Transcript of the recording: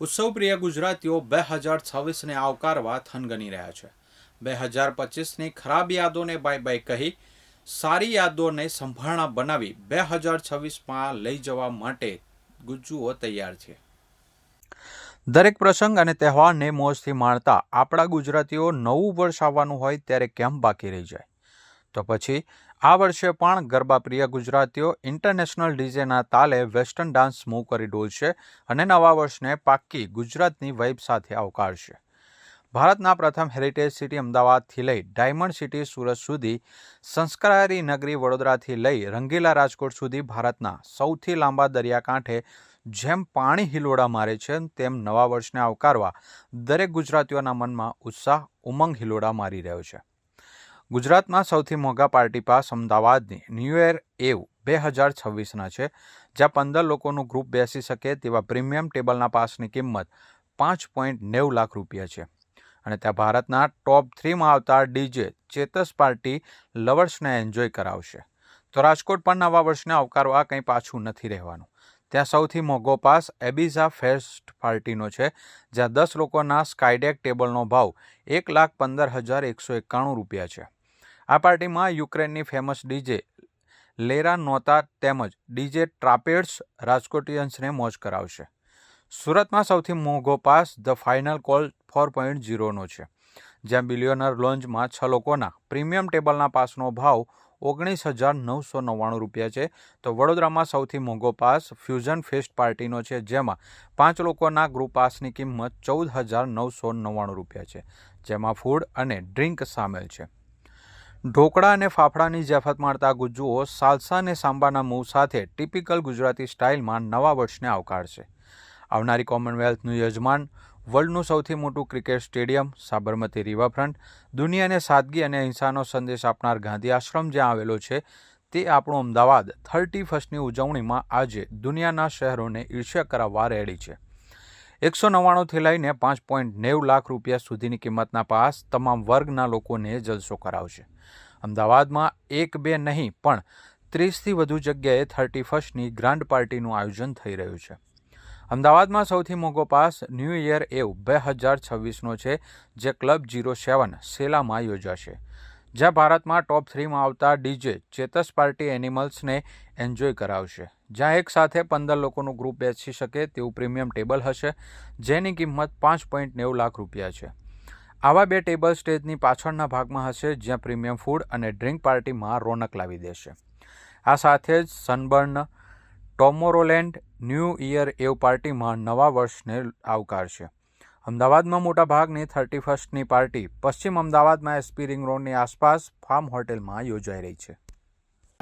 ઉત્સવપ્રિય ગુજરાતીઓ બે હજાર છવ્વીસને આવકારવા થનગની રહ્યા છે. બે હજાર પચીસની ખરાબ યાદોને બાય બાય કહી સારી યાદોને સંભાળણા બનાવી બે હજાર છવ્વીસમાં લઈ જવા માટે ગુજ્જુઓ તૈયાર છે. દરેક પ્રસંગ અને તહેવારને મોજથી માણતા આપણા ગુજરાતીઓ નવું વર્ષ આવવાનું હોય ત્યારે કેમ બાકી રહી જાય? તો પછી આ વર્ષે પણ ગરબા પ્રિય ગુજરાતીઓ ઇન્ટરનેશનલ ડીજેના તાલે વેસ્ટર્ન ડાન્સ મૂવ કરી ડોલશે અને નવા વર્ષને પાક્કી ગુજરાતની વાઇબ સાથે આવકારશે. ભારતના પ્રથમ હેરિટેજ સિટી અમદાવાદથી લઈ ડાયમંડ સિટી સુરત સુધી, સંસ્કારી નગરી વડોદરાથી લઈ રંગીલા રાજકોટ સુધી ભારતના સૌથી લાંબા દરિયાકાંઠે જેમ પાણી હિલોડા મારે છે, તેમ નવા વર્ષને આવકારવા દરેક ગુજરાતીઓના મનમાં ઉત્સાહ ઉમંગ હિલોડા મારી રહ્યો છે. ગુજરાતમાં સૌથી મોંઘા પાર્ટી પાસ અમદાવાદની ન્યૂ ઇયર એવ બે હજાર છવ્વીસના છે, જ્યાં પંદર લોકોનું ગ્રુપ બેસી શકે તેવા પ્રીમિયમ ટેબલના પાસની કિંમત પાંચ પોઈન્ટ નેવું લાખ રૂપિયા છે. અને ત્યાં ભારતના ટોપ થ્રીમાં આવતા ડીજે ચેતસ પાર્ટી લવર્સને એન્જોય કરાવશે. તો રાજકોટ પણ નવા વર્ષને આવકારવા કંઈ પાછું નથી રહેવાનું. ત્યાં સૌથી મોંઘો પાસ એબિઝા ફેસ્ટ પાર્ટીનો છે, જ્યાં દસ લોકોના સ્કાયડેક ટેબલનો ભાવ એક લાખ પંદર હજાર એકસો એકાણું રૂપિયા છે. આ પાર્ટીમાં યુક્રેનની ફેમસ ડીજે લેરા નોતા તેમજ ડીજે ટ્રાપેડ્સ રાજકોટિયન્સને મોજ કરાવશે. સુરતમાં સૌથી મોંઘો pass the final call four point ઝીરોનો છે, જ્યાં બિલિયોનર લોન્જમાં છ લોકોના પ્રીમિયમ ટેબલના પાસનો ભાવ ઓગણીસ હજાર નવસો નવ્વાણું રૂપિયા છે. તો વડોદરામાં સૌથી મોંઘો પાસ ફ્યુઝન ફેસ્ટ પાર્ટીનો છે, જેમાં પાંચ લોકોના ગ્રુપ પાસની કિંમત ચૌદ હજાર નવસો નવ્વાણું રૂપિયા છે, જેમાં ફૂડ અને ડ્રિંક સામેલ છે. ઢોકળા અને ફાફડાની જફત મારતા ગુજ્જુઓ સાલસા અને સાંબાના મૂવ સાથે ટિપિકલ ગુજરાતી સ્ટાઇલમાં નવા વર્ષને આવકારશે આવનારી કોમનવેલ્થનું યજમાન, વર્લ્ડનું સૌથી મોટું ક્રિકેટ સ્ટેડિયમ, સાબરમતી રિવરફ્રન્ટ, દુનિયાને સાદગી અને અહિંસાનો સંદેશ આપનાર ગાંધી આશ્રમ જ્યાં આવેલો છે, તે આપણું અમદાવાદ થર્ટી ફર્સ્ટની ઉજવણીમાં આજે દુનિયાના શહેરોને ઈર્ષ્યા કરાવવા રેડી છે. એકસો નવ્વાણુંથી લઈને પાંચ પોઈન્ટ નેવું લાખ રૂપિયા સુધીની કિંમતના પાસ તમામ વર્ગના લોકોને જલસો કરાવશે. અમદાવાદમાં એક બે નહીં, પણ ત્રીસથી વધુ જગ્યાએ થર્ટી ફર્સ્ટની ગ્રાન્ડ પાર્ટીનું આયોજન થઈ રહ્યું છે. અમદાવાદમાં સૌથી મોંઘો પાસ ન્યૂ ઇયર એવ બે હજાર છવ્વીસનો છે, જે ક્લબ જીરો સેવન સેલામાં યોજાશે. જ્યાં ભારતમાં ટોપ થ્રીમાં આવતા ડીજે, ચેતસ પાર્ટી એનિમલ્સને એન્જોય કરાવશે. જ્યાં એક સાથે પંદર લોકોનું ગ્રુપ બેસી શકે તેવું પ્રીમિયમ ટેબલ હશે, જેની કિંમત પાંચ પોઈન્ટ નેવું લાખ રૂપિયા છે. આવા બે ટેબલ સ્ટેજની પાછળના ભાગમાં હશે, જ્યાં પ્રીમિયમ ફૂડ અને ડ્રિંક પાર્ટીમાં રોનક લાવી દેશે. આ સાથે જ સનબર્ન, ટોમોરોલેન્ડ, ન્યૂ ઇયર એવ પાર્ટીમાં નવા વર્ષને આવકારશે. અમદાવાદમાં મોટા ભાગની થર્ટી ફર્સ્ટની પાર્ટી પશ્ચિમ અમદાવાદમાં એસપી રિંગ રોડની આસપાસ ફાર્મ હોટેલમાં યોજાઈ રહી છે.